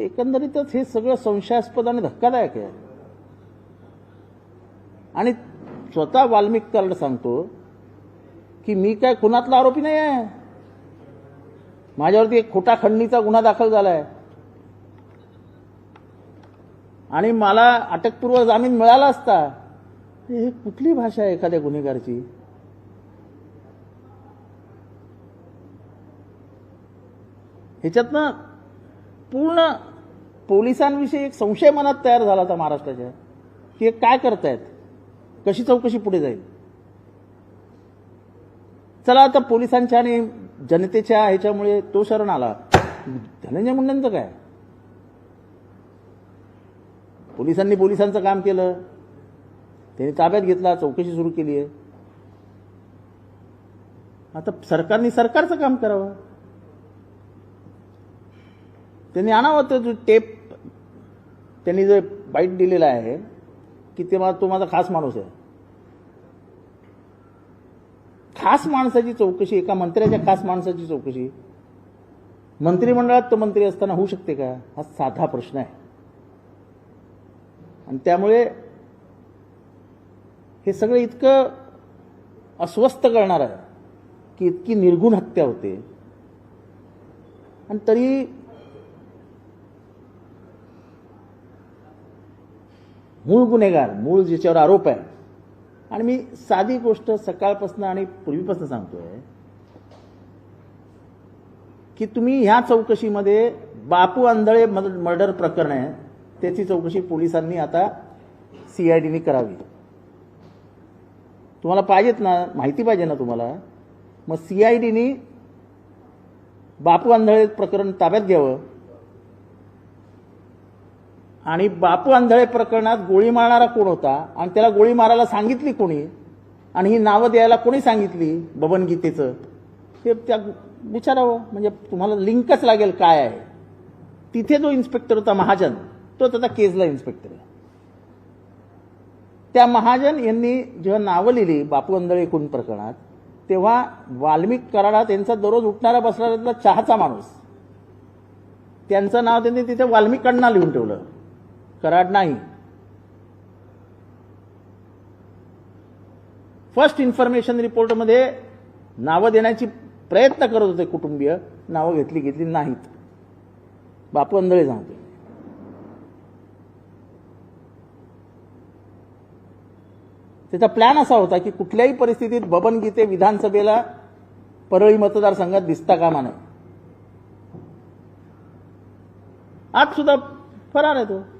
एकंदरीतच हे सगळं संशयास्पद आणि धक्कादायक आहे. आणि स्वतः वाल्मिक कार्ड सांगतो की मी काय खुनातला आरोपी नाही आहे. माझ्यावरती एक खोटा खंडणीचा गुन्हा दाखल झालाय. आणि मला अटकपूर्व जामीन मिळाला असता हे कुठली भाषा आहे एखाद्या गुन्हेगारची? ह्याच्यातनं पूर्ण पोलिसांविषयी एक संशय मनात तयार झाला होता महाराष्ट्राच्या की हे काय करतायत? कशी चौकशी पुढे जाईल? चला आता पोलिसांच्या आणि जनतेच्या ह्याच्यामुळे तो शरण आला. धनंजय मुंडेंचं काय? पोलिसांनी पोलिसांचं काम केलं. त्यांनी ताब्यात घेतला चौकशी सुरू केली आहे. आता सरकारने सरकारचं काम करावं. त्यांनी आणावं तो टेप त्यांनी जे बाईट दिलेला आहे की ते मला तो माझा खास माणूस आहे. खास माणसाची चौकशी एका मंत्र्याच्या खास माणसाची चौकशी. मंत्रिमंडळात तो मंत्री असताना होऊ शकते का? हा साधा प्रश्न आहे. आणि त्यामुळे हे सगळं इतकं अस्वस्थ करणार आहे की इतकी निर्गुण हत्या होते. आणि तरी मूळ गुन्हेगार मूळ ज्याच्यावर आरोप आहे. आणि मी साधी गोष्ट सकाळपासून आणि पूर्वीपासून सांगतोय की तुम्ही ह्या चौकशीमध्ये बापू आंधळे मर्डर प्रकरण आहे त्याची चौकशी पोलिसांनी आता सीआयडीने करावी. तुम्हाला पाहिजेत ना माहिती पाहिजे ना तुम्हाला मग सीआयडीने बापू आंधळे प्रकरण ताब्यात घ्यावं. आणि बापू आंधळे प्रकरणात गोळी मारणारा कोण होता? आणि त्याला गोळी मारायला सांगितली कोणी? आणि ही नावं द्यायला कोणी सांगितली? बबन गीतेचं. ते त्या विचारावं. म्हणजे तुम्हाला लिंकच लागेल काय आहे. तिथे जो इन्स्पेक्टर होता महाजन तो त्याचा केजला इन्स्पेक्टर आहे. त्या महाजन यांनी जेव्हा नावं लिहिली बापू आंधळे खून प्रकरणात तेव्हा वाल्मिक कराडात यांचा दररोज उठणारा बसणाऱ्यातला चहाचा माणूस. त्यांचं नाव त्यांनी तिथे वाल्मिकांना लिहून ठेवलं. कराड नाही. फर्स्ट इन्फॉर्मेशन रिपोर्टमध्ये नावं देण्याची प्रयत्न करत होते कुटुंबीय. नावं घेतली घेतली नाहीत. बापू अंधळे सांगते त्याचा प्लॅन असा होता की कुठल्याही परिस्थितीत बबन गीते विधानसभेला परळी मतदारसंघात दिसता कामा नये. आज सुद्धा फरार आहे तो.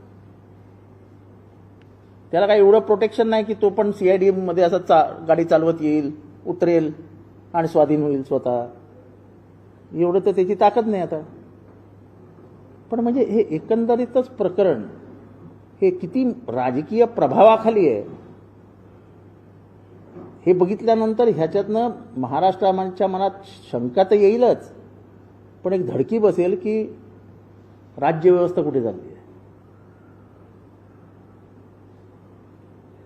त्याला काही एवढं प्रोटेक्शन नाही की तो पण सी आय डीमध्ये असं चा गाडी चालवत येईल उतरेल आणि स्वाधीन होईल स्वतः. एवढं तर त्याची ताकद नाही आता. पण म्हणजे हे एकंदरीतच प्रकरण हे किती राजकीय प्रभावाखाली आहे. हे बघितल्यानंतर ह्याच्यातनं महाराष्ट्राच्या मनात शंका तर येईलच. पण एक धडकी बसेल की राज्यव्यवस्था कुठे झाली आहे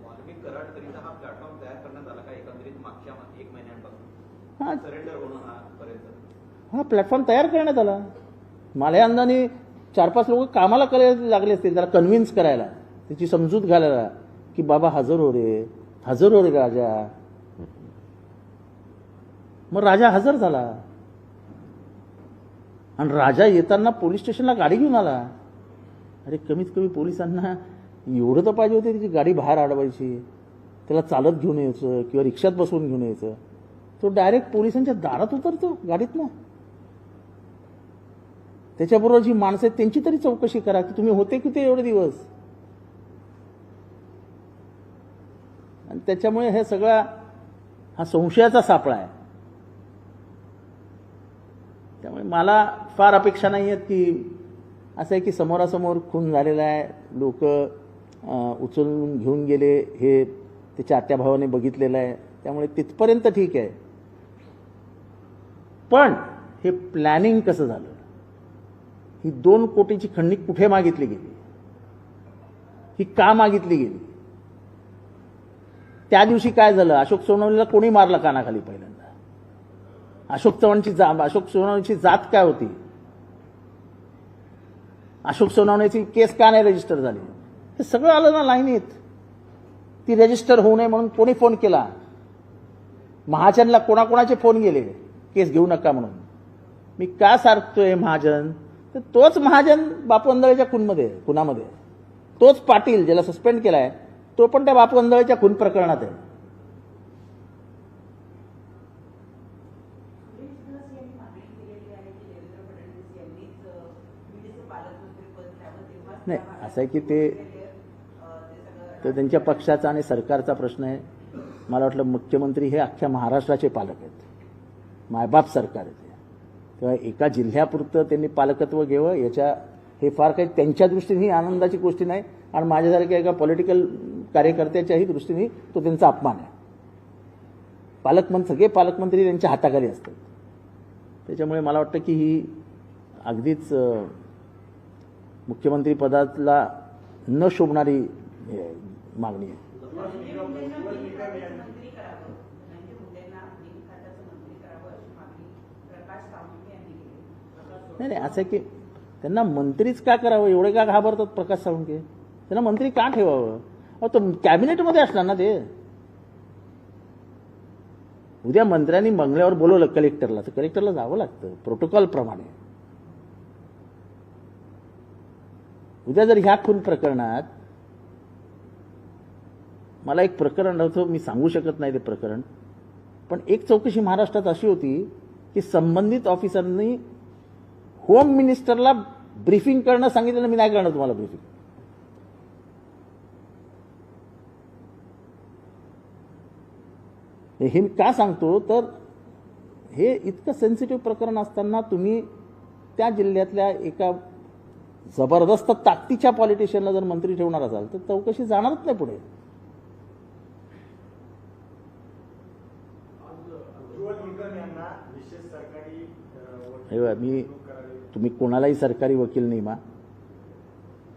वाल्मिक कराडकरिता हा प्लॅटफॉर्म तयार करण्यात आला का एकंदरीत मागच्या मा- एक महिन्यांपासून हा सरेंडर होणं हा पर्यंत हा प्लॅटफॉर्म तयार करण्यात आला. मला अंदाने चार पाच लोक कामाला करायला लागले असतील त्याला कन्व्हिन्स करायला. त्याची समजूत घालायला की बाबा हजर हो रे हजर हो रे राजा. मग राजा हजर झाला. आणि राजा येताना पोलीस स्टेशनला गाडी घेऊन आला. अरे कमीत कमी पोलिसांना एवढं तर पाहिजे होते त्याची गाडी बाहेर अडवायची त्याला चालत घेऊन यायचं किंवा रिक्षात बसवून घेऊन यायचं. तो डायरेक्ट पोलिसांच्या दारात उतरतो गाडीतनं. त्याच्याबरोबर जी माणसं आहेत त्यांची तरी चौकशी करा की तुम्ही होते किती एवढे दिवस. आणि त्याच्यामुळे हे सगळा हा संशयाचा सापळा आहे. त्यामुळे मला फार अपेक्षा नाही आहेत की असं आहे की समोरासमोर खून झालेला आहे. लोक उचलून घेऊन गेले हे त्याच्या आत्याभावाने बघितलेलं आहे. त्यामुळे तिथपर्यंत ठीक आहे. पण हे प्लॅनिंग कसं झालं? ही दोन कोटीची खंडणी कुठे मागितली गेली? ही का मागितली गेली? त्या दिवशी काय झालं? अशोक सोनवणेला कोणी मारलं कानाखाली पहिल्यांदा? अशोक चव्हाणची जा अशोक सोनवणेची जात काय होती? अशोक सोनवण्याची केस का नाही रजिस्टर झाली? हे सगळं आलं ना लाईनीत ती रजिस्टर होऊ नये म्हणून कोणी फोन केला? महाजनला कोणाकोणाचे फोन गेले? केस घेऊ नका म्हणून. मी का सारखतोय महाजन? तर तोच महाजन बापू अंधळेच्या खूनमध्ये आहे, खुनामध्ये. आहे. तोच पाटील ज्याला सस्पेंड केलाय तो पण त्या बापू अंधळेच्या खून प्रकरणात आहे. आहे नाही असं आहे की ते तर त्यांच्या पक्षाचा आणि सरकारचा प्रश्न आहे. मला वाटलं मुख्यमंत्री हे अख्ख्या महाराष्ट्राचे पालक आहेत. मायबाप सरकार आहे किंवा एका जिल्ह्यापुरतं त्यांनी पालकत्व घ्यावं याच्या हे फार काही त्यांच्या दृष्टीने ही आनंदाची गोष्टी नाही. आणि माझ्यासारख्या एका पॉलिटिकल कार्यकर्त्याच्याही दृष्टीने तो त्यांचा अपमान आहे. पालकमंत्री सगळे पालकमंत्री त्यांच्या हाताखाली असतात. त्याच्यामुळे मला वाटतं की ही अगदीच मुख्यमंत्री पदाला न शोभणारी हे आहे, मागणी आहे धनंजय मुंडेंना मिनी खात्याचं मंत्री करावं धनंजय मुंडेंना मिनी खात्याचं मंत्री करावं अशी मागणी प्रकाश सावंत यांनी केली नाही नाही असं आहे की त्यांना मंत्रीच का करावं? एवढे का घाबरतात प्रकाश सावंके त्यांना मंत्री का ठेवावं? अहो तो कॅबिनेटमध्ये असणार ना ते. उद्या मंत्र्यांनी बंगल्यावर बोलवलं कलेक्टरला. तर कलेक्टरला जावं लागतं प्रोटोकॉल प्रमाणे. उद्या जर ह्या खून प्रकरणात मला एक प्रकरण होतं मी सांगू शकत नाही ते प्रकरण. पण एक चौकशी महाराष्ट्रात अशी होती की संबंधित ऑफिसरनी होम मिनिस्टरला ब्रीफिंग करणं सांगितलं मी नाही करणार तुम्हाला ब्रीफिंग हे मी का सांगतो तर हे इतकं सेन्सिटिव्ह प्रकरण असताना तुम्ही त्या जिल्ह्यातल्या एका जबरदस्त ताकदीच्या पॉलिटिशियनला जर मंत्री ठेवणार असाल तर चौकशी जाणारच नाही पुढे हे मी तुम्ही कोणालाही सरकारी वकील नेमा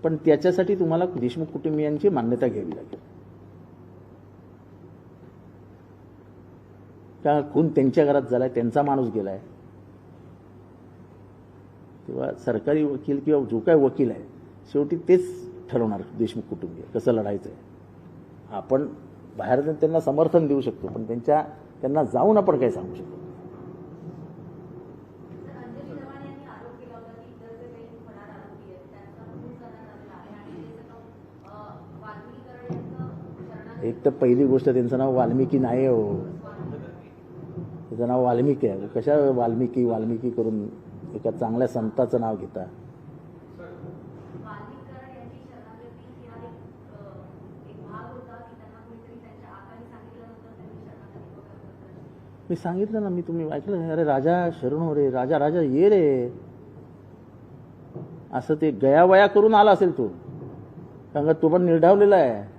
पण त्याच्यासाठी तुम्हाला देशमुख कुटुंबियांची मान्यता घ्यावी लागेल. का खून त्यांच्या घरात झालाय त्यांचा माणूस गेलाय. तेव्हा सरकारी वकील किंवा जो काय वकील आहे शेवटी तेच ठरवणार देशमुख कुटुंबीय कसं लढायचं आहे आपण बाहेर जाऊन त्यांना समर्थन देऊ शकतो पण त्यांच्या त्यांना जाऊन आपण काय सांगू शकतो अंजली चव्हाण यांनी आरोप केला होता की इतर जे काही फरार आरोपी आहेत त्यांचा खून करण्यात आलेला आहे आणि ते सगळं अ, वाल्मिकीकरण यांचं शरणागती एक तर पहिली गोष्ट त्यांचं नाव वाल्मिकी नाही हो. त्याचं नाव वाल्मिकी आहे. कशा वाल्मिकी वाल्मिकी करून एका चांगल्या संताचं नाव घेता? पत्करली. मी सांगितलं ना मी तुम्ही ऐकलं? अरे राजा शरण हो रे राजा राजा ये रे. असं ते गयावया करून आला असेल तो. कारण तो पण निर्ढावलेला आहे.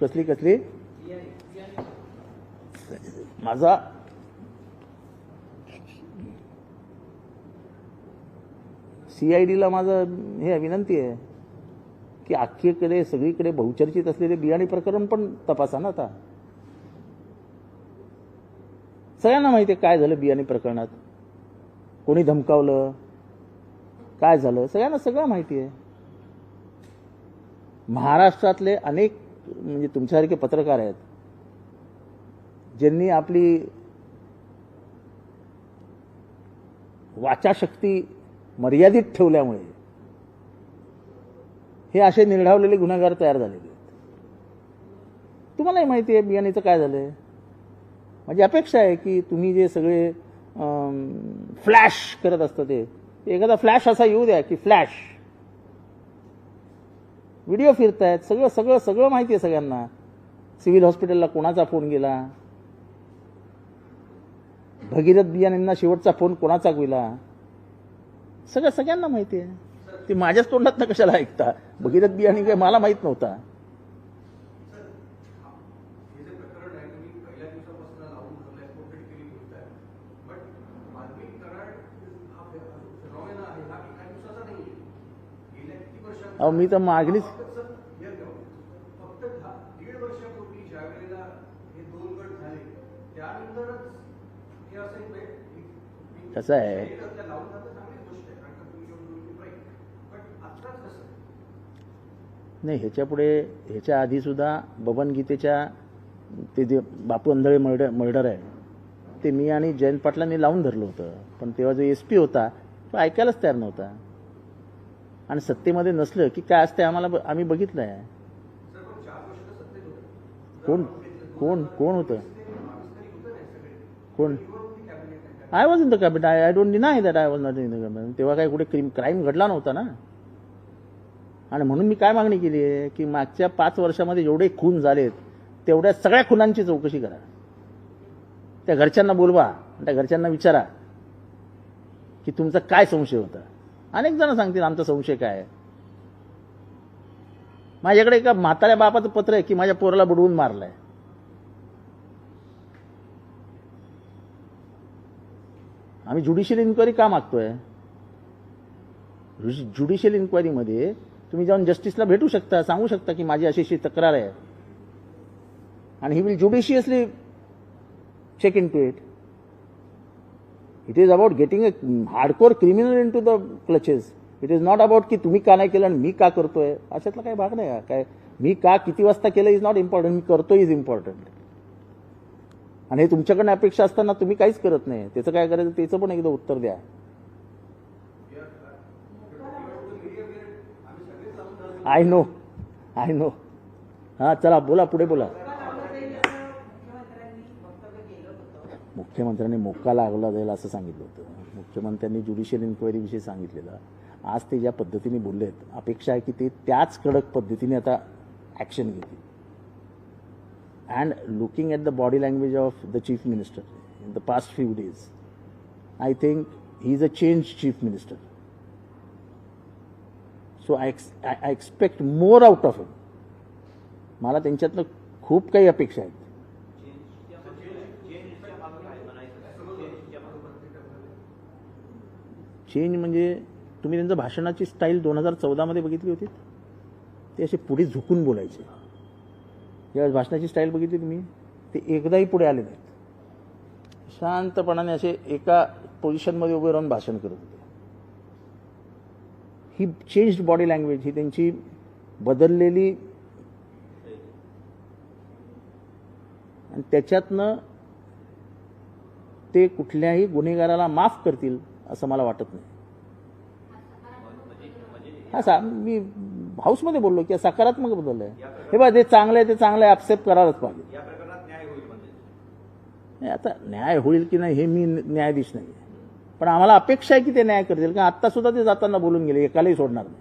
कसली कसली? माझा? सीआयडीला माझं हे विनंती आहे की अख्खीकडे सगळीकडे बहुचर्चित असलेले बियाणी प्रकरण पण तपासा ना आता. सगळ्यांना माहिती आहे काय झालं बियाणी प्रकरणात? कोणी धमकावलं? काय झालं? सगळ्यांना सगळं माहिती आहे. महाराष्ट्रातले अनेक म्हणजे तुमच्यासारखे पत्रकार आहेत ज्यांनी आपली वाचाशक्ती मर्यादित ठेवल्यामुळे हे असे निर्ढावलेले गुन्हेगार तयार झालेले आहेत. तुम्हालाही माहिती आहे बियाणीचं काय झालंय? माझी अपेक्षा आहे की तुम्ही जे सगळे फ्लॅश करत असता ते एखादा फ्लॅश असा येऊ द्या की फ्लॅश. व्हिडिओ फिरतायत सगळं सगळं सगळं माहिती आहे सगळ्यांना. सिव्हिल हॉस्पिटलला कोणाचा फोन गेला? भगीरथ बियाण्यांना शेवटचा फोन कोणाचा गेला? सगळं सगळ्यांना माहिती आहे. ते माझ्याच तोंडात कशाला ऐकता? भगीरथ बियाणी काय मला माहीत नव्हता हे जे प्रकरण आहे तुम्ही पहिल्या दिवसापासून लावून धरलंय कोठडी केली बोलताय बट वाल्मिक कराड हा फिनॉमेना आहे हा एका दिवसाचा नाही गेल्या किती वर्षात अहो मी तर मागणीच फक्त सर, here go. फक्त दहा- दीड वर्षापूर्वी ज्या वेळेला त्यानंतरच हे असं एक वेळ- कसं आहे? हे तर त्या लावून जातं चांगली गोष्ट आहे कारण का तुम्ही योग्य राईट पण आत्ताच कसं? नाही ह्याच्या पुढे ह्याच्या आधी सुद्धा बबन गीतेच्या ते जे बापू अंधळे मर्डर मर्डर आहे ते मी आणि जयंत पाटलांनी लावून धरलं होतं. पण तेव्हा जो एस पी होता तो ऐकायलाच तयार नव्हता. आणि सत्तेमध्ये नसलं की काय असते आम्हाला ब- आम्ही बघितलं आहे. कोण? कोण? कोण होतं? कोण? आहे I was in the cabinet I I don't deny that I was not in the cabinet तेव्हा काही कुठे क्रीम क्राईम घडला नव्हता ना. आणि म्हणून मी काय मागणी केली आहे की मागच्या पाच वर्षामध्ये जेवढे खून झालेत तेवढ्या सगळ्या खुनांची चौकशी करा. त्या घरच्यांना बोलवा. आणि त्या घरच्यांना विचारा की तुमचा काय संशय होता? अनेक जण सांगतील आमचा संशय काय माझ्याकडे एका म्हाताऱ्या बापाचं पत्र आहे की माझ्या पोराला बुडवून मारलंय. आम्ही ज्युडिशियल इन्क्वायरी का मागतोय? ज्युडिशियल इन्क्वायरीमध्ये तुम्ही जाऊन जस्टिसला भेटू शकता सांगू शकता की माझी अशी अशी तक्रार आहे. आणि he will judiciously check into it it is about getting a hardcore criminal into the clutches it is not about की तुम्ही का नाही केलं आणि मी का करतोय? अशातला काही भाग नाही काय मी का किती वाजता केलं इज नॉट इम्पॉर्टंट मी करतो इज इम्पॉर्टंट आणि हे तुमच्याकडनं अपेक्षा असताना तुम्ही काहीच करत नाही. त्याचं काय करायचं? त्याचं पण एकदा उत्तर द्या. आय नो आय नो हां चला बोला पुढे बोला मुख्यमंत्र्यांनी वक्तव्य केलं होतं मुख्यमंत्र्यांनी मोक्का लागला जाईल असं सांगितलं होतं. मुख्यमंत्र्यांनी ज्युडिशियल इन्क्वायरीविषयी सांगितलेलं. आज ते ज्या पद्धतीने बोलले आहेत अपेक्षा आहे की ते त्याच कडक पद्धतीने आता ॲक्शन घेतील. And looking at the body language of the chief minister in the past few days I think he is a change chief minister so I I I expect more out of him मला त्यांच्यातनं खूप काही अपेक्षा आहेत चेंजच्या मागं काय म्हणायचं चेंजच्या मागं चेंज म्हणजे तुम्ही त्यांचं भाषणाची स्टाईल दोन हजार चौदामध्ये बघितली होती? ते असे पुढे झुकून बोलायचे. यावेळेस भाषणाची स्टाईल बघितली तुम्ही? ते एकदाही पुढे आले नाहीत. शांतपणाने असे एका पोझिशनमध्ये उभे राहून भाषण करत होते. ही चेंज्ड बॉडी लँग्वेज ही त्यांची बदललेली आणि त्याच्यातनं ते कुठल्याही गुन्हेगाराला माफ करतील असं मला वाटत नाही. हा सा मी हाऊसमध्ये बोललो की सकारात्मक बदल आहे. हे बघा ते चांगलं आहे ते चांगलं आहे ॲक्सेप्ट करायलाच पाहिजे. म्हणजे. नाही, आता न्याय होईल की नाही हे मी न्यायाधीश नाही पण आम्हाला अपेक्षा आहे की ते न्याय करतील. कारण आत्ता सुद्धा ते जाताना बोलून गेले एकालाही सोडणार नाही.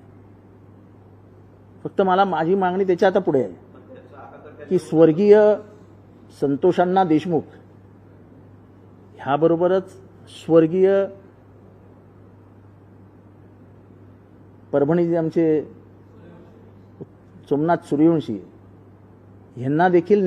फक्त मला माझी मागणी त्याच्या आता पुढे आहे. की स्वर्गीय संतोषांना देशमुख ह्याबरोबरच स्वर्गीय परभणीचे आमचे सोमनाथ सूर्यवंशी यांना देखील न्याय